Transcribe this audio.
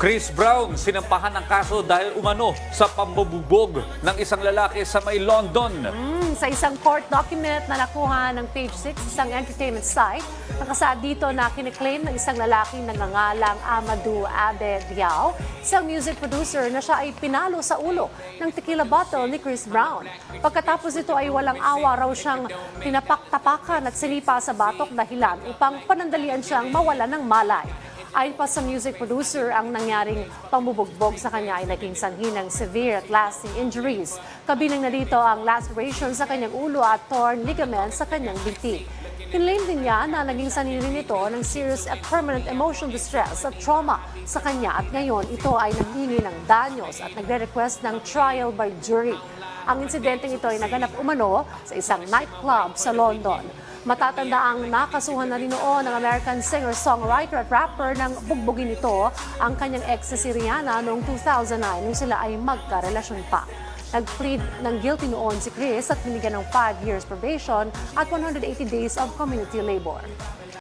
Chris Brown sinampahan ng kaso dahil umano sa pambububog ng isang lalaki sa may London. Hmm, sa isang court document na nakuha ng Page 6, isang entertainment site, nakasaad dito na kiniklaim ng isang lalaking nangangalang Amadou Abed Diao, isang music producer na siya ay pinalo sa ulo ng tequila bottle ni Chris Brown. Pagkatapos ito ay walang awa raw siyang tinapaktapakan at sinipa sa batok dahilan upang panandalian siyang mawala ng malay. Ayon pa sa music producer, ang nangyaring pambubugbog sa kanya ay naging sanhi ng severe at lasting injuries. Kabilang na dito ang laceration sa kanyang ulo at torn ligament sa kanyang binti. Kinlaim din niya na naging sanhi rin ito ng serious at permanent emotional distress at trauma sa kanya at ngayon ito ay nanghingi ng danyos at nagre-request ng trial by jury. Ang insidenteng ito ay naganap umano sa isang nightclub sa London. Matatanda ang nakasuhan na rin noon ng American singer-songwriter at rapper nang bugbugin nito ang kanyang ex na si Rihanna noong 2009 nung sila ay magkarelasyon pa. Nag-plead ng guilty noon si Chris at binigyan ng 5 years probation at 180 days of community labor.